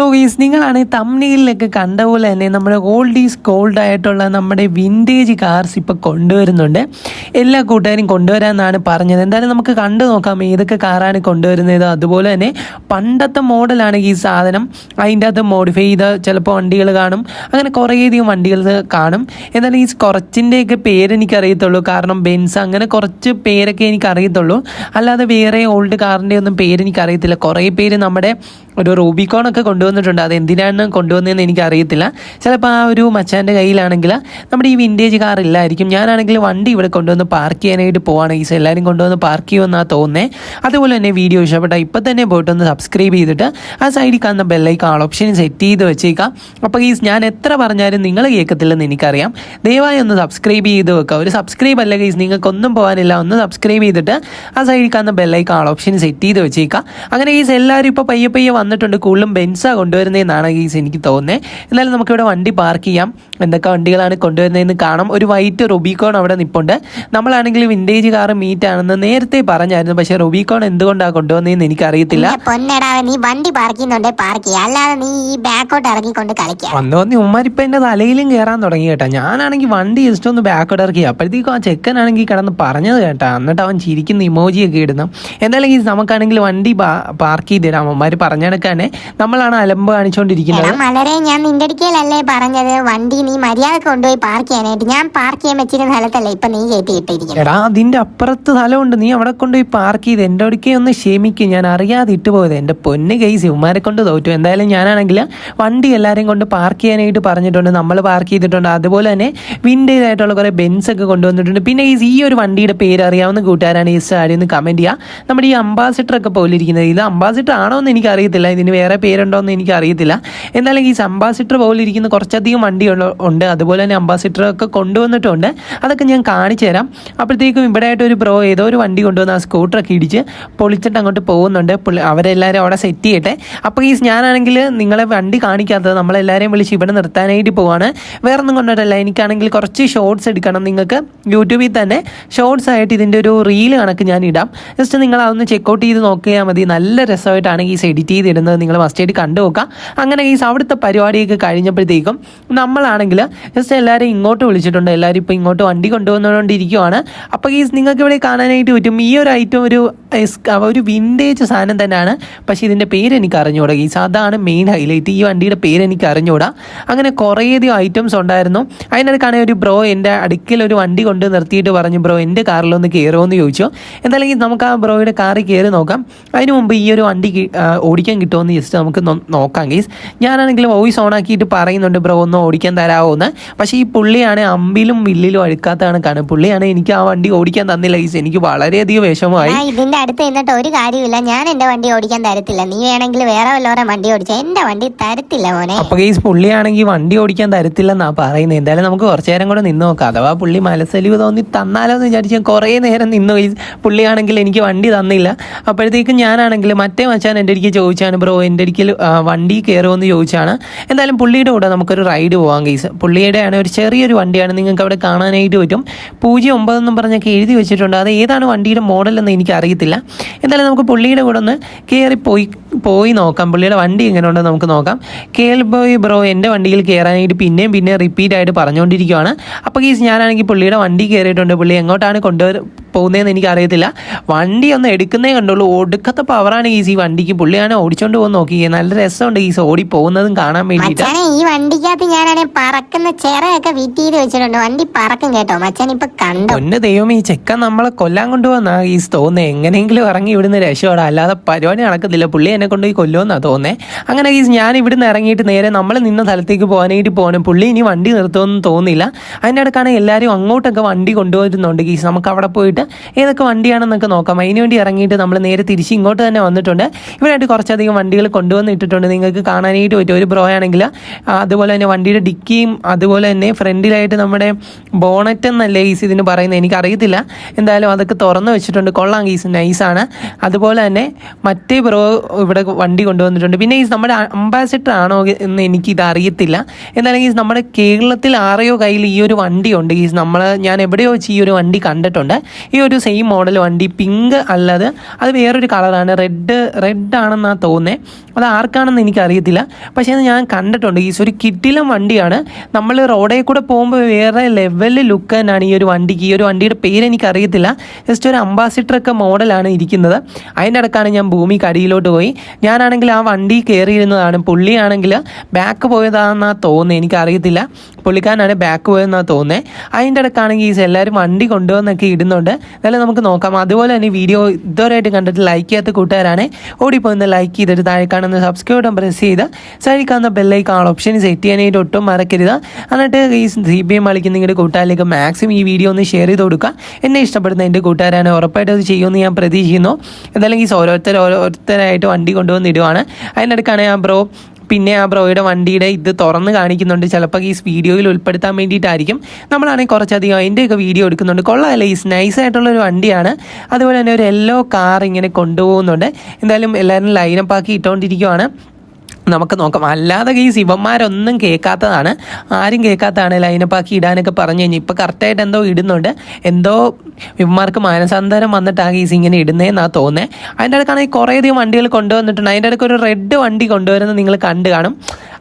So ഗീസ് നിങ്ങളാണ് തമ്മിലൊക്കെ കണ്ട പോലെ തന്നെ നമ്മുടെ ഓൾഡ് ഈസ് ഗോൾഡ് ആയിട്ടുള്ള നമ്മുടെ വിന്റേജ് കാർസ് ഇപ്പോൾ കൊണ്ടുവരുന്നുണ്ട്. എല്ലാ കൂട്ടുകാരും കൊണ്ടുവരാമെന്നാണ് പറഞ്ഞത്. എന്തായാലും നമുക്ക് കണ്ടു നോക്കാം ഏതൊക്കെ കാറാണ് കൊണ്ടുവരുന്നത്. അതുപോലെ തന്നെ പണ്ടത്തെ മോഡലാണ് ഈ സാധനം. അതിന്റെ അകത്ത് മോഡിഫൈ ചെയ്ത ചിലപ്പോൾ വണ്ടികൾ കാണും. അങ്ങനെ കുറേയധികം വണ്ടികൾ കാണും. എന്നാലും ഈ കുറച്ചിന്റെയൊക്കെ പേര് എനിക്കറിയത്തുള്ളൂ. കാരണം ബെൻസ് അങ്ങനെ കുറച്ച് പേരൊക്കെ എനിക്കറിയത്തുള്ളൂ. അല്ലാതെ വേറെ ഓൾഡ് കാറിന്റെ ഒന്നും പേരെനിക്കറിയത്തില്ല കുറേ പേര് നമ്മുടെ ഒരു റൂബിക്കോൺ ഒക്കെ കൊണ്ടുവന്നിട്ടുണ്ട്. അത് എന്തിനാണ് കൊണ്ടുവന്നതെന്ന് എനിക്ക് അറിയത്തില്ല ചിലപ്പോൾ ആ ഒരു മച്ചാന്റെ കയ്യിലാണെങ്കിൽ നമ്മുടെ ഈ വിന്റേജ് കാർ ഇല്ലായിരിക്കും. ഞാനാണെങ്കിൽ വണ്ടി ഇവിടെ കൊണ്ടുവന്ന് പാർക്ക് ചെയ്യാനായിട്ട് പോവാണ്. ഈ എല്ലാവരും കൊണ്ടുവന്ന് പാർക്ക് ചെയ്യുമെന്നാണ് തോന്നുന്നത് അതുപോലെ തന്നെ വീഡിയോ ഇഷ്ടപ്പെട്ട ഇപ്പം തന്നെ പോയിട്ടൊന്ന് സബ്സ്ക്രൈബ് ചെയ്തിട്ട് ആ സൈഡിൽ കാണുന്ന ബെല്ലൈക്ക് ആൾ ഓപ്ഷൻ സെറ്റ് ചെയ്ത് വെച്ചേക്കാം. അപ്പോൾ ഈ ഞാൻ എത്ര പറഞ്ഞാലും നിങ്ങൾ കേൾക്കത്തില്ലെന്ന് എനിക്കറിയാം. ദയവായി ഒന്ന് സബ്സ്ക്രൈബ് ചെയ്ത് വെക്കുക. ഒരു സബ്സ്ക്രൈബ് അല്ല ഗൈസ് നിങ്ങൾക്കൊന്നും പോകാനില്ല ഒന്ന് സബ്സ്ക്രൈബ് ചെയ്തിട്ട് ആ സൈഡിൽ കാണുന്ന ബെല്ലൈക്ക് ആൾ ഓപ്ഷൻ സെറ്റ് ചെയ്ത് വെച്ചേക്കാം. അങ്ങനെ ഗൈസ് എല്ലാവരും ഇപ്പോൾ പയ്യെ പയ്യെ വന്നിട്ടുണ്ട്. കൂടുതലും ബെൻസാ കൊണ്ടുവരുന്നതെന്നാണ് ഈ എനിക്ക് തോന്നുന്നത് എന്നാലും നമുക്കിവിടെ വണ്ടി പാർക്ക് ചെയ്യാം. എന്തൊക്കെ വണ്ടികളാണ് കൊണ്ടുവരുന്നതെന്ന് കാണാം. ഒരു വൈറ്റ് റൊബിക്കോൺ അവിടെ നിൽപ്പുണ്ട് നമ്മളാണെങ്കിൽ വിന്റേജ് കാർ മീറ്റ് ആണെന്ന് നേരത്തെ പറഞ്ഞായിരുന്നു. പക്ഷേ റൊബിക്കോൺ എന്തുകൊണ്ടാണ് കൊണ്ടുവന്നതെന്ന് എനിക്കറിയത്തില്ല. അറിയത്തില്ല പൊന്നെടാ നീ വണ്ടി പാർക്ക് ചെയ്യുന്നുണ്ടെ പാർക്ക് ചെയ്യുക അല്ലാതെ നീ ഈ ബാക്കോട്ട് ഇറങ്ങിക്കൊണ്ട് കളിക്കുക വന്നു വന്ന് ഉമ്മാരിപ്പം എന്റെ തലയിലും കയറാൻ തുടങ്ങി കേട്ടാ. ഞാനാണെങ്കിൽ വണ്ടി ജസ്റ്റ് ഒന്ന് ബാക്കോട്ട് ഇറക്കി. അപ്പോഴത്തേക്കും ആ ചെക്കനാണെങ്കിൽ കടന്ന് പറഞ്ഞത് കേട്ടാ. എന്നിട്ട് അവൻ ചിരിക്കുന്ന ഇമോജിയൊക്കെ ഇടുന്നു. എന്തായാലും നമുക്കാണെങ്കിൽ വണ്ടി പാർക്ക് ചെയ്തിടാം അമ്മമാർ പറഞ്ഞെടുക്കാനെ നമ്മളാണ് അലമ്പ് കാണിച്ചോണ്ടിരിക്കുന്നത്. മലരെ ഞാൻ നിന്റെ അടുക്കലല്ലേ പറഞ്ഞത്. വണ്ടി നീ മര്യാദ കൊണ്ടുപോയി പാർക്ക് ചെയ്യാനായിട്ട്. ഞാൻ പാർക്ക് ചെയ്യാൻ വെച്ചിരുന്ന സ്ഥലത്തല്ലേ ഇപ്പൊ നീ കയറ്റി ഇട്ടിരിക്കുന്നത്. എടാ അതിന്റെ അപ്പുറത്ത് സ്ഥലമുണ്ട്. നീ അവിടെ കൊണ്ടുപോയി പാർക്ക് ചെയ്ത് എന്റെ അടുക്കെ ഒന്ന് ക്ഷമിക്കും. ഞാൻ അറിയാതെ ഇട്ടുപോയത് എന്റെ പൊന്ന് കൈ ഉമ്മാരെ കൊണ്ട് തോറ്റു. എന്തായാലും ഞാനാണെങ്കിൽ വണ്ടി എല്ലാവരെയും കൊണ്ട് പാർക്ക് ചെയ്യാനായിട്ട് പറഞ്ഞിട്ടുണ്ട്. നമ്മൾ പാർക്ക് ചെയ്തിട്ടുണ്ട്. അതുപോലെ തന്നെ വിൻഡേജ് ആയിട്ടുള്ള കുറേ ബെൻസ് ഒക്കെ കൊണ്ടുവന്നിട്ടുണ്ട്. പിന്നെ ഈ ഒരു വണ്ടിയുടെ പേര് അറിയാവുന്ന കൂട്ടുകാരാണ് ഈ സ്റ്റാഡി ഒന്ന് കമന്റ് ചെയ്യുക നമ്മുടെ ഈ അംബാസിഡർ ഒക്കെ പോലെ ഇരിക്കുന്നത് ഇത് അംബാസിഡർ ആണോ എന്ന് എനിക്ക് അറിയത്തില്ല ഇതിന് വേറെ പേരുണ്ടോ എന്ന് എനിക്ക് അറിയത്തില്ല എന്നാലും ഈ അംബാസിഡർ പോലെ ഇരിക്കുന്ന കുറച്ചധികം വണ്ടി ഉണ്ട്. അതുപോലെ തന്നെ അംബാസിഡർ ഒക്കെ കൊണ്ടുവന്നിട്ടുണ്ട്. അതൊക്കെ ഞാൻ കാണിച്ചു തരാം. അപ്പോഴത്തേക്കും ഇവിടെ ആയിട്ട് ഒരു ബ്രോ ഏതോ ഒരു വണ്ടി കൊണ്ടുവന്ന് ആ സ്കൂട്ടറൊക്കെ ഇടിച്ച് പൊളിച്ചിട്ട് അങ്ങോട്ട് പോകുന്നുണ്ട്. അവരെല്ലാവരും അവിടെ സെറ്റ് ചെയ്യട്ടെ. അപ്പോൾ ഈ ഞാനാണെങ്കിൽ നിങ്ങളെ വണ്ടി കാണിക്കാത്തത് നമ്മളെല്ലാവരെയും വിളിച്ച് ഇവിടെ നിർത്താനായിട്ട് പോവാണ്. വേറെ ഒന്നും കൊണ്ടിട്ടല്ല എനിക്കാണെങ്കിൽ കുറച്ച് ഷോർട്സ് എടുക്കണം നിങ്ങൾക്ക്. യൂട്യൂബിൽ തന്നെ ഷോർട്സ് ആയിട്ട് ഇതിന്റെ ഒരു റീൽ കണക്ക് ഞാൻ ഇടാം. ജസ്റ്റ് നിങ്ങൾ അതൊന്ന് ചെക്കൗട്ട് ചെയ്ത് നോക്കിയാൽ മതി. നല്ല രസമായിട്ടാണ് ഈ എഡിറ്റ് ചെയ്തിടുന്നത് നിങ്ങൾ മസ്റ്റ് ആയിട്ട് കണ്ടു നോക്കാം അങ്ങനെ ഈ അവിടുത്തെ പരിപാടിയൊക്കെ കഴിഞ്ഞപ്പോഴത്തേക്കും നമ്മളാണെങ്കിൽ ജസ്റ്റ് എല്ലാവരും ഇങ്ങോട്ട് വിളിച്ചിട്ടുണ്ട്. എല്ലാവരും ഇപ്പോൾ ഇങ്ങോട്ട് വണ്ടി കൊണ്ടുവന്നുകൊണ്ടിരിക്കുവാണ്. അപ്പോൾ ഈ നിങ്ങൾക്ക് ഇവിടെ കാണാനായിട്ട് പറ്റും. ഈ ഒരു ഐറ്റം ഒരു ഒരു വിന്റേജ് സാധനം തന്നെയാണ്. പക്ഷേ ഇതിന്റെ പേര് എനിക്ക് അറിഞ്ഞുകൂടാ. ഈ അതാണ് മെയിൻ ഹൈലൈറ്റ് ഈ വണ്ടിയുടെ പേര് എനിക്ക് അറിഞ്ഞുകൂടാ. അങ്ങനെ കുറേയധികം ഐറ്റംസ് ഉണ്ടായിരുന്നു. അതിനിടക്കാണ് ഒരു ബ്രോ എന്റെ അടുക്കൽ ഒരു വണ്ടി കൊണ്ട് നിർത്തിയിട്ട് പറഞ്ഞു ബ്രോ എന്റെ കാറിലൊന്ന് കയറുമെന്ന് ചോദിച്ചു. എന്തായാലും നമുക്ക് ആ ബ്രോയുടെ കാറിൽ കയറി നോക്കാം. അതിനു മുമ്പ് ഈ ഒരു വണ്ടി ഓടിക്കാൻ കിട്ടുമോ ജസ്റ്റ് നമുക്ക് നോക്കാം ഗീസ് ഞാനാണെങ്കിൽ വോയിസ് ഓൺ ആക്കിയിട്ട് പറയുന്നുണ്ട് ബ്രോ ഒന്ന് ഓടിക്കാൻ തരാമോ എന്ന് പക്ഷേ ഈ പുള്ളിയാണ് അമ്പിലും വില്ലിലും അടുക്കാത്ത കാണുന്നത് പുള്ളിയാണ് എനിക്ക് ആ വണ്ടി ഓടിക്കാൻ തന്നില്ല ഗീസ് എനിക്ക് വളരെയധികം വിഷമമായി. ഇതിന്റെ അടുത്ത് നിന്നിട്ട് ഒരു കാര്യമില്ല ഞാൻ എന്റെ വണ്ടി ഓടിക്കാൻ തരത്തില്ല. നീ വേണമെങ്കിൽ വേറെ വല്ലവരെ വണ്ടി ഓടിച്ച. എന്റെ വണ്ടി തരത്തില്ല മോനെ. അപ്പൊ ഗൈസ് പുള്ളിയാണെങ്കിൽ വണ്ടി ഓടിക്കാൻ തരത്തില്ലെന്നാ പറയുന്നത് എന്തായാലും നമുക്ക് കുറച്ചു നേരം കൂടെ നിന്ന് നോക്കാം. അഥവാ പുള്ളി മനസ്സലിവ് തോന്നി തന്നാലോ എന്ന് വിചാരിച്ച് ഞാൻ കുറേ നേരം നിന്നു ഗൈസ് പുള്ളിയാണെങ്കിൽ എനിക്ക് വണ്ടി തന്നില്ല. അപ്പോഴത്തേക്കും ഞാനാണെങ്കിൽ മറ്റേ മച്ചാൻ എന്റെ അടുക്ക് ചോദിച്ചാണ് ബ്രോ എന്റെ അടുക്കൽ വണ്ടി കയറുമോ എന്ന് ചോദിച്ചാണ്. എന്തായാലും പുള്ളിയുടെ കൂടെ നമുക്കൊരു റൈഡ് പോകാം കേസ് പുള്ളിയുടെ ആണ് ഒരു ചെറിയൊരു വണ്ടിയാണ് നിങ്ങൾക്ക് അവിടെ കാണാനായിട്ട് പറ്റും. പൂജ്യം ഒമ്പതെന്നും പറഞ്ഞൊക്കെ എഴുതി വെച്ചിട്ടുണ്ട്. അത് ഏതാണ് വണ്ടിയുടെ മോഡലെന്ന് എനിക്ക് അറിയത്തില്ല. എന്തായാലും നമുക്ക് പുള്ളിയുടെ കൂടെ ഒന്ന് കയറി പോയി പോയി നോക്കാം. പുള്ളിയുടെ വണ്ടി എങ്ങനെ ഉണ്ടെന്ന് നമുക്ക് നോക്കാം. കേൾ ബോയ് ബ്രോ എന്റെ വണ്ടിയിൽ കയറാനായിട്ട് പിന്നെയും പിന്നെയും റിപ്പീറ്റ് ആയിട്ട് പറഞ്ഞുകൊണ്ടിരിക്കുകയാണ് അപ്പോൾ കേസ് ഞാനാണെങ്കിൽ പുള്ളിയുടെ വണ്ടി കയറിയിട്ടുണ്ട് പുള്ളി എങ്ങോട്ടാണ് കൊണ്ടുവര പോകുന്നതെന്ന് എനിക്ക് അറിയത്തില്ല വണ്ടി ഒന്ന് എടുക്കുന്നേ കണ്ടുള്ളൂ. ഒടുക്കത്തെ പവറാണ് ഈസി വണ്ടിക്ക്. പുള്ളിയാണ് ഓടിച്ചോണ്ട് പോകുന്ന നോക്കി നല്ല രസമുണ്ട് ഈസ് ഓടി പോകുന്നതും കാണാൻ വേണ്ടിയിട്ട്. ഈ വണ്ടിക്കകത്ത് ഞാനാണെ പറക്കുന്ന ചിറയൊക്കെ വിറ്റ് ചെയ്ത് വെച്ചിട്ടുണ്ട്. വണ്ടി പറക്കും കേട്ടോ. മച്ചാൻ ഇപ്പൊ കണ്ടു? പൊന്ന് ദൈവം ഈ ചെക്കൻ നമ്മളെ കൊല്ലാൻ കൊണ്ടുവന്നാ ഈ തോന്നേ എങ്ങനെയെങ്കിലും ഇറങ്ങി ഇവിടുന്ന് രക്ഷപ്പെടാം. അല്ലാതെ പരിപാടി നടക്കത്തില്ല. പുള്ളി എന്നെ കൊണ്ടുപോയി കൊല്ലുമെന്നാ തോന്നേ അങ്ങനെ ഈ ഞാൻ ഇവിടുന്ന് ഇറങ്ങിയിട്ട് നേരെ നമ്മൾ നിന്ന സ്ഥലത്തേക്ക് പോകാനായിട്ട് പോകണം. പുള്ളി ഇനി വണ്ടി നിർത്തുമെന്ന് തോന്നില്ല അതിന്റെ അടുക്കാണ് എല്ലാവരും അങ്ങോട്ടൊക്കെ വണ്ടി കൊണ്ടുവരുന്നുണ്ട് ഗീസ്. നമുക്ക് അവിടെ പോയിട്ട് ഏതൊക്കെ വണ്ടിയാണെന്നൊക്കെ നോക്കാം. അതിന് വേണ്ടി ഇറങ്ങിയിട്ട് നമ്മൾ നേരെ തിരിച്ച് ഇങ്ങോട്ട് തന്നെ വന്നിട്ടുണ്ട്. ഇവിടെയായിട്ട് കുറച്ചധികം വണ്ടികൾ കൊണ്ടുവന്ന് ഇട്ടിട്ടുണ്ട്. നിങ്ങൾക്ക് കാണാനായിട്ട് പറ്റും ഒരു ബ്രോ ആണെങ്കിൽ അതുപോലെ തന്നെ വണ്ടിയുടെ ഡിക്കിയും അതുപോലെ തന്നെ ഫ്രണ്ടിലായിട്ട് നമ്മുടെ ബോണറ്റ് എന്നല്ലേ ഈസ് ഇതിന് പറയുന്നത്? എനിക്കറിയത്തില്ല. എന്തായാലും അതൊക്കെ തുറന്ന് വെച്ചിട്ടുണ്ട്. കൊള്ളാം ഗീസ് നൈസാണ്. അതുപോലെ തന്നെ മറ്റേ ബ്രോ ഇവിടെ വണ്ടി കൊണ്ടുവന്നിട്ടുണ്ട്. പിന്നെ ഈ നമ്മുടെ അംബാസിഡർ ആണോ എന്ന് എനിക്കിത് അറിയത്തില്ല എന്തായാലും ഈസ് നമ്മുടെ കേരളത്തിൽ ആരെയോ കയ്യിൽ ഈ ഒരു വണ്ടിയുണ്ട്. ഈസ് നമ്മൾ ഞാൻ എവിടെയോ വെച്ച് ഈ ഒരു വണ്ടി കണ്ടിട്ടുണ്ട്. ഈ ഒരു സെയിം മോഡൽ വണ്ടി പിങ്ക് അല്ലാതെ. അത് വേറൊരു കളറാണ്. റെഡ് റെഡ് ആണെന്നാണ് തോന്നുന്നത് അത് ആർക്കാണെന്ന് എനിക്കറിയത്തില്ല. പക്ഷേ അത് ഞാൻ കണ്ടിട്ടുണ്ട്. ഒരു കിട്ടിലം വണ്ടിയാണ്. നമ്മൾ റോഡിൽ കൂടെ പോകുമ്പോൾ വേറെ ലെവലിൽ ലുക്ക് തന്നെയാണ് ഈ ഒരു വണ്ടിക്ക്. ഈ ഒരു വണ്ടിയുടെ പേര് എനിക്കറിയത്തില്ല. ജസ്റ്റ് ഒരു അംബാസിഡർ ഒക്കെ മോഡലാണ് ഇരിക്കുന്നത്. അതിന്റെ ഇടക്കാണ് ഞാൻ ഭൂമി അടിയിലോട്ട് പോയി. ഞാനാണെങ്കിൽ ആ വണ്ടി കയറിയിരുന്നതാണ്. പുള്ളിയാണെങ്കിൽ ബാക്ക് പോയതാണെന്നാണ് തോന്നുന്നത് എനിക്കറിയത്തില്ല. പുള്ളിക്കാരനാണ് ബാക്ക് പോയതെന്നാണ് തോന്നുന്നത് അതിന്റെ ഇടക്കാണെങ്കിൽ ഈ എല്ലാവരും വണ്ടി കൊണ്ടുവന്നൊക്കെ ഇടുന്നുണ്ട്. എന്നാലും നമുക്ക് നോക്കാം. അതുപോലെ തന്നെ വീഡിയോ ഇതുവരെയായിട്ട് കണ്ടിട്ട് ലൈക്ക് ചെയ്യാത്ത കൂട്ടുകാരാണ് ഓടിപ്പോയി ലൈക്ക് ചെയ്തിട്ട് താഴെ കാണുന്ന സബ്സ്ക്രൈബ് ബട്ടൺ പ്രസ് ചെയ്ത് സൈഡിൽ കാണുന്ന ഓപ്ഷൻ സെറ്റ് ചെയ്യാനായിട്ട് ഒട്ടും മറക്കരുത്. എന്നിട്ട് ഈ സി ബി എം കളിക്കുന്ന നിങ്ങളുടെ കൂട്ടുകാരിലേക്ക് മാക്സിമം ഈ വീഡിയോ ഒന്ന് ഷെയർ ചെയ്ത് കൊടുക്കുക. എന്നെ ഇഷ്ടപ്പെടുന്ന എന്റെ കൂട്ടുകാരാണ്. ഉറപ്പായിട്ട് അത് ചെയ്യുമെന്ന് ഞാൻ പ്രതീക്ഷിക്കുന്നു. എന്തായാലും ഈ ഓരോരുത്തർ ഓരോരുത്തരായിട്ട് വണ്ടി കൊണ്ടുവന്നിടുവാണ്. അതിനിടക്കാണ് ഞാൻ ബ്രോ പിന്നെ ആ ബ്രോയുടെ വണ്ടിയുടെ ഇത് തുറന്ന് കാണിക്കുന്നുണ്ട്. ചിലപ്പോൾ ഈ വീഡിയോയിൽ ഉൾപ്പെടുത്താൻ വേണ്ടിയിട്ടായിരിക്കും. നമ്മളാണെങ്കിൽ കുറച്ചധികം അതിന്റെയൊക്കെ വീഡിയോ എടുക്കുന്നുണ്ട്. കൊള്ളാമല്ലേ? ഈ നൈസ് ആയിട്ടുള്ള ഒരു വണ്ടിയാണ്. അതുപോലെ തന്നെ ഒരു യെല്ലോ കാർ ഇങ്ങനെ കൊണ്ടുപോകുന്നുണ്ട്. എന്തായാലും എല്ലാവരും ലൈനപ്പ് ആക്കി ഇട്ടുകൊണ്ടിരിക്കുവാണ് നമുക്ക് നോക്കാം. അല്ലാതെ ഈ ശിവന്മാരൊന്നും കേൾക്കാത്തതാണ്. ആരും കേൾക്കാത്തതാണ് ലൈനപ്പാക്കി ഇടാനൊക്കെ പറഞ്ഞു കഴിഞ്ഞാൽ ഇപ്പോൾ കറക്റ്റായിട്ട് എന്തോ ഇടുന്നുണ്ട്. എന്തോ ഇവന്മാർക്ക് മാനസാന്തരം വന്നിട്ടാണ് ഈ ഇങ്ങനെ ഇടുന്നതെന്നാണ് തോന്നുന്നത് അതിന്റെ ഇടയ്ക്കാണെങ്കിൽ കുറേയധികം വണ്ടികൾ കൊണ്ടുവന്നിട്ടുണ്ട്. അതിന്റെ ഇടയ്ക്ക് ഒരു റെഡ് വണ്ടി കൊണ്ടുവരുന്നത് നിങ്ങൾ കണ്ടു കാണും.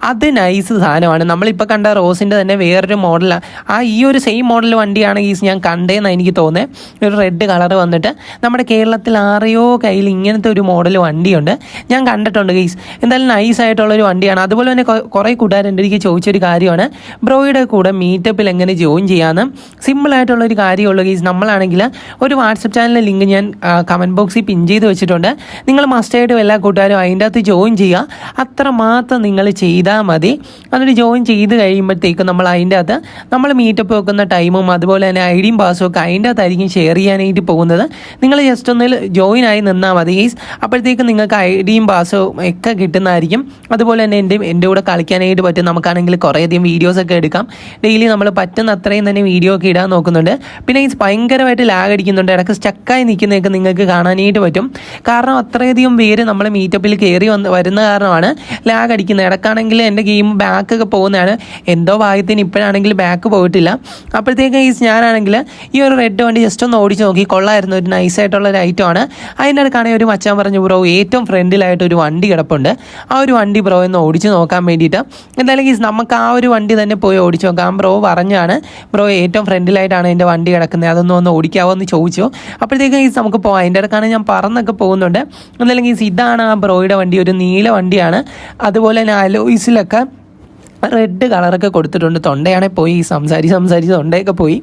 അത് നൈസ് സാധനമാണ്. നമ്മളിപ്പോൾ കണ്ട റോസിന്റെ തന്നെ വേറൊരു മോഡലാണ് ആ. ഈ ഒരു സെയിം മോഡൽ വണ്ടിയാണ് ഈസ് ഞാൻ കണ്ടതെന്ന് എനിക്ക് തോന്നുന്നത് ഒരു റെഡ് കളർ വന്നിട്ട് നമ്മുടെ കേരളത്തിൽ ആറയോ കയ്യിൽ ഇങ്ങനത്തെ ഒരു മോഡൽ വണ്ടിയുണ്ട്. ഞാൻ കണ്ടിട്ടുണ്ട് ഗീസ്. എന്തായാലും നൈസ് ആയിട്ടുള്ളൊരു വണ്ടിയാണ്. അതുപോലെ തന്നെ കുറേ കൂട്ടുകാരുണ്ട്. എനിക്ക് ചോദിച്ചൊരു കാര്യമാണ്. ബ്രോയുടെ കൂടെ മീറ്റപ്പിൽ എങ്ങനെ ജോയിൻ ചെയ്യാമെന്ന് സിമ്പിളായിട്ടുള്ളൊരു കാര്യമുള്ളൂ ഗീസ്. നമ്മളാണെങ്കിൽ ഒരു വാട്സപ്പ് ചാനലിലെ ലിങ്ക് ഞാൻ കമന്റ് ബോക്സിൽ പിൻ ചെയ്ത് വെച്ചിട്ടുണ്ട്. നിങ്ങൾ മസ്റ്റായിട്ടും എല്ലാ കൂട്ടുകാരും അതിന്റെ അകത്ത് ജോയിൻ ചെയ്യുക. അത്രമാത്രം നിങ്ങൾ നിങ്ങൾ ചെയ്താൽ മതി. എന്നിട്ട് ജോയിൻ ചെയ്ത് കഴിയുമ്പോഴത്തേക്കും നമ്മൾ അതിന്റെ അകത്ത് നമ്മൾ മീറ്റപ്പ് വെക്കുന്ന ടൈമും അതുപോലെ തന്നെ ഐ ഡിയും പാസ്സും ഒക്കെ അതിന്റെ അകത്തായിരിക്കും ഷെയർ ചെയ്യാനായിട്ട് പോകുന്നത്. നിങ്ങൾ ജസ്റ്റ് ഒന്നിൽ ജോയിൻ ആയി നിന്നാൽ മതി ഈസ് അപ്പോഴത്തേക്കും നിങ്ങൾക്ക് ഐ ഡിയും പാസ്സും ഒക്കെ കിട്ടുന്നതായിരിക്കും. അതുപോലെ തന്നെ എന്റെ എന്റെ കൂടെ കളിക്കാനായിട്ട് പറ്റും. നമുക്കാണെങ്കിൽ കുറേയധികം വീഡിയോസ് ഒക്കെ എടുക്കാം. ഡെയിലി നമ്മൾ പറ്റുന്ന അത്രയും തന്നെ വീഡിയോ ഒക്കെ ഇടാൻ നോക്കുന്നുണ്ട്. പിന്നെ ഈസ് ഭയങ്കരമായിട്ട് ലാഗ് അടിക്കുന്നുണ്ട്. ഇടയ്ക്ക് സ്റ്റക്കായി നിൽക്കുന്നതൊക്കെ നിങ്ങൾക്ക് കാണാനായിട്ട് പറ്റും. കാരണം അത്രയധികം പേര് നമ്മൾ മീറ്റപ്പിൽ കയറി വന്ന് വരുന്ന കാരണമാണ് ലാഗ് അടിക്കുന്നത്. ഇടയ്ക്കാണെങ്കിൽ എന്റെ ഗെയിം ബാക്ക് ഒക്കെ പോകുന്നതാണ്. എന്തോ ഭാഗ്യത്തിന് ഇപ്പോഴാണെങ്കിൽ ബാക്ക് പോയിട്ടില്ല. അപ്പോഴത്തേക്കും ഈ ഞാനാണെങ്കിൽ ഈ ഒരു റെഡ് വണ്ടി ജസ്റ്റ് ഒന്ന് ഓടിച്ച് നോക്കി. കൊള്ളായിരുന്നു. ഒരു നൈസായിട്ടുള്ള ഒരു ആണ്. അതിന്റെ അടുക്കാണെങ്കിൽ ഒരു മച്ചാൻ പറഞ്ഞു ബ്രോ ഏറ്റവും ഫ്രണ്ടിലായിട്ട് ഒരു വണ്ടി കിടപ്പുണ്ട്. ആ ഒരു വണ്ടി ബ്രോ എന്ന് ഓടിച്ച് നോക്കാൻ വേണ്ടിയിട്ട്. എന്തായാലും ഈ നമുക്ക് ആ ഒരു വണ്ടി തന്നെ പോയി ഓടിച്ച് നോക്കാം. ബ്രോ പറഞ്ഞാണ് ബ്രോ ഏറ്റവും ഫ്രണ്ടിലായിട്ടാണ് എന്റെ വണ്ടി കിടക്കുന്നത്. അതൊന്നും ഒന്ന് ഓടിക്കാവോ എന്ന് ചോദിച്ചു. അപ്പോഴത്തേക്കും ഈ നമുക്ക് പോകാം അതിന്റെ ഇടക്കാണ് ഞാൻ പറന്നൊക്കെ പോകുന്നുണ്ട്. എന്തായാലും ഈ ഇതാണ് ആ ബ്രോയുടെ വണ്ടി. ഒരു നീല വണ്ടിയാണ്. അതുപോലെ തന്നെ fácil acá. റെഡ് കളറൊക്കെ കൊടുത്തിട്ടുണ്ട്. തൊണ്ടയാണെങ്കിൽ പോയി സംസാരി സംസാരി തൊണ്ടയൊക്കെ പോയി.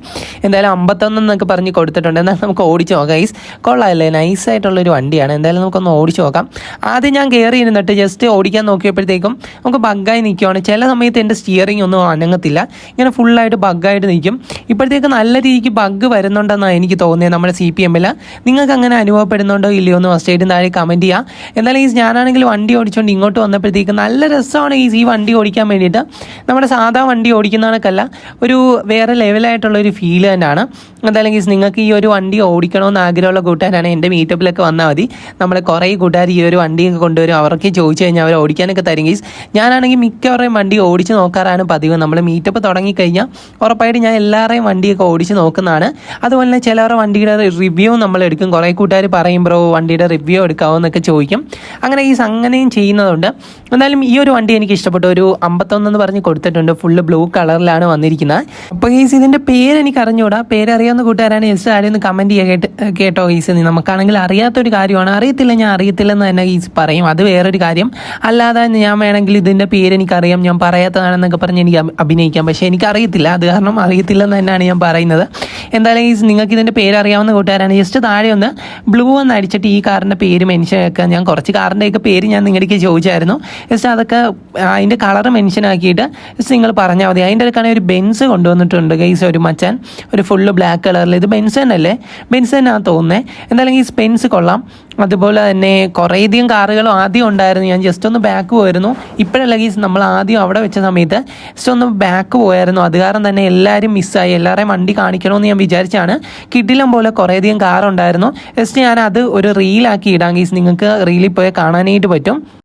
എന്തായാലും അമ്പത്തൊന്ന് എന്നൊക്കെ പറഞ്ഞ് കൊടുത്തിട്ടുണ്ട്. എന്നാൽ നമുക്ക് ഓടിച്ച് നോക്കാം ഈസ് കൊള്ളാമല്ലേ നൈസായിട്ടുള്ളൊരു വണ്ടിയാണ്. എന്തായാലും നമുക്കൊന്ന് ഓടിച്ച് നോക്കാം. ആദ്യം ഞാൻ കയറി ഇരുന്നിട്ട് ജസ്റ്റ് ഓടിക്കാൻ നോക്കിയപ്പോഴത്തേക്കും നമുക്ക് ബഗ്ഗായി നിൽക്കുവാണ് ചില സമയത്ത് എന്റെ സ്റ്റിയറിംഗ് ഒന്നും അനങ്ങത്തില്ല. ഇങ്ങനെ ഫുള്ളായിട്ട് ബഗ്ഗായിട്ട് നിൽക്കും ഇപ്പോഴത്തേക്ക് നല്ല രീതിക്ക് ബഗ് വരുന്നുണ്ടെന്നാണ് എനിക്ക് തോന്നിയത് നമ്മുടെ സി പി എമ്മിൽ നിങ്ങൾക്ക് അങ്ങനെ അനുഭവപ്പെടുന്നുണ്ടോ ഇല്ലയോ എന്ന് ഫസ്റ്റ് ആയിട്ട് താഴെ കമന്റ് ചെയ്യുക എന്നാലും ഈ ഞാനാണെങ്കിൽ വണ്ടി ഓടിച്ചുകൊണ്ട് ഇങ്ങോട്ട് വന്നപ്പോഴത്തേക്ക് നല്ല രസമാണ് ഈസ് ഈ വണ്ടി ഓടിക്കാൻ വേണ്ടിയിട്ട്. നമ്മുടെ സാധാ വണ്ടി ഓടിക്കുന്ന കണക്കല്ല ഒരു വേറെ ലെവലായിട്ടുള്ള ഒരു ഫീൽ തന്നെയാണ്. അതല്ലെങ്കിൽ നിങ്ങൾക്ക് ഈ ഒരു വണ്ടി ഓടിക്കണമെന്ന് ആഗ്രഹമുള്ള കൂട്ടുകാരാണ് എന്റെ മീറ്റപ്പിലൊക്കെ വന്നാൽ മതി. നമ്മൾ കുറേ കൂട്ടുകാർ ഈ ഒരു വണ്ടിയൊക്കെ കൊണ്ടുവരും. അവർക്ക് ചോദിച്ചു കഴിഞ്ഞാൽ അവർ ഓടിക്കാനൊക്കെ തരും ഗീസ് ഞാനാണെങ്കിൽ മിക്കവരുടെയും വണ്ടി ഓടിച്ച് നോക്കാറാണ് പതിവ്. നമ്മൾ മീറ്റപ്പ് തുടങ്ങിക്കഴിഞ്ഞാൽ ഉറപ്പായിട്ട് ഞാൻ എല്ലാവരെയും വണ്ടിയൊക്കെ ഓടിച്ച് നോക്കുന്നതാണ്. അതുപോലെ തന്നെ ചിലവരുടെ വണ്ടിയുടെ റിവ്യൂ നമ്മൾ എടുക്കും. കുറേ കൂട്ടുകാർ പറയും ബ്രോ വണ്ടിയുടെ റിവ്യൂ എടുക്കാവോ എന്നൊക്കെ ചോദിക്കും. അങ്ങനെ ഈ അങ്ങനെയും ചെയ്യുന്നതുണ്ട്. എന്തായാലും ഈ ഒരു വണ്ടി എനിക്ക് ഇഷ്ടപ്പെട്ടു. ഒരു അമ്പത്തൊന്ന് എന്ന് പറഞ്ഞ് കൊടുത്തിട്ടുണ്ട്. ഫുള്ള് ബ്ലൂ കളറിലാണ് വന്നിരിക്കുന്നത്. അപ്പോൾ ഗീസ് ഇതിന്റെ പേര് എനിക്ക് അറിഞ്ഞൂടാ പേരറിയാവുന്ന കൂട്ടുകാരാണ് ജസ്റ്റ് ആരും ഒന്ന് കമന്റ് ചെയ്യാൻ കേട്ട് കേട്ടോ ഗീസ് നമുക്കാണെങ്കിൽ അറിയാത്തൊരു കാര്യമാണ്. അറിയത്തില്ല ഞാൻ അറിയത്തില്ലെന്ന് തന്നെ ഗീസ് പറയും. അത് വേറൊരു കാര്യം. അല്ലാതെ ഞാൻ വേണമെങ്കിൽ ഇതിന്റെ പേര് എനിക്കറിയാം. ഞാൻ പറയാത്തതാണെന്നൊക്കെ പറഞ്ഞ് എനിക്ക് അഭി- അഭിനയിക്കാം. പക്ഷേ എനിക്കറിയത്തില്ല. അത് കാരണം അറിയത്തില്ലെന്ന് തന്നെയാണ് ഞാൻ പറയുന്നത്. എന്തായാലും ഗീസ് നിങ്ങൾക്ക് ഇതിന്റെ പേര് അറിയാവുന്ന കൂട്ടുകാരാണ്. ജസ്റ്റ് താഴെ ഒന്ന് ബ്ലൂ എന്ന് അടിച്ചിട്ട് ഈ കാറിന്റെ പേര് മെൻഷൻ ആക്കുക ഞാൻ കുറച്ച് കാറിന്റെയൊക്കെ പേര് ഞാൻ നിങ്ങളുടെ ചോദിച്ചായിരുന്നു. ജസ്റ്റ് അതൊക്കെ അതിന്റെ കളർ മെൻഷൻ ആക്കി നോക്കിയിട്ട് നിങ്ങൾ പറഞ്ഞാൽ മതി. അതിന്റെ ഇടയ്ക്കാണെങ്കിൽ ഒരു ബെൻസ് കൊണ്ടുവന്നിട്ടുണ്ട് ഗൈസ് ഒരു മച്ചാൻ. ഒരു ഫുള്ള് ബ്ലാക്ക് കളറിൽ ഇത് ബെൻസ് തന്നെയല്ലേ? ബെൻസ് തന്നെയാണ് തോന്നുന്നത് എന്തായാലും ഈ സ്പെൻസ് കൊള്ളാം. അതുപോലെ തന്നെ കുറേയധികം കാറുകളും ആദ്യം ഉണ്ടായിരുന്നു. ഞാൻ ജസ്റ്റ് ഒന്ന് ബാക്ക് പോയിരുന്നു. ഇപ്പോഴല്ല ഗീസ് നമ്മൾ ആദ്യം അവിടെ വെച്ച സമയത്ത് ജസ്റ്റ് ഒന്ന് ബാക്ക് പോയായിരുന്നു. അത് കാരണം തന്നെ എല്ലാവരും മിസ്സായി എല്ലാവരെയും വണ്ടി കാണിക്കണമെന്ന് ഞാൻ വിചാരിച്ചാണ്. കിട്ടിലം പോലെ കുറേയധികം കാറുണ്ടായിരുന്നു ജസ്റ്റ് ഞാൻ അത് ഒരു റീലാക്കി ഇടാം ഗീസ് നിങ്ങൾക്ക് റീലിൽ പോയി കാണാനായിട്ട് പറ്റും.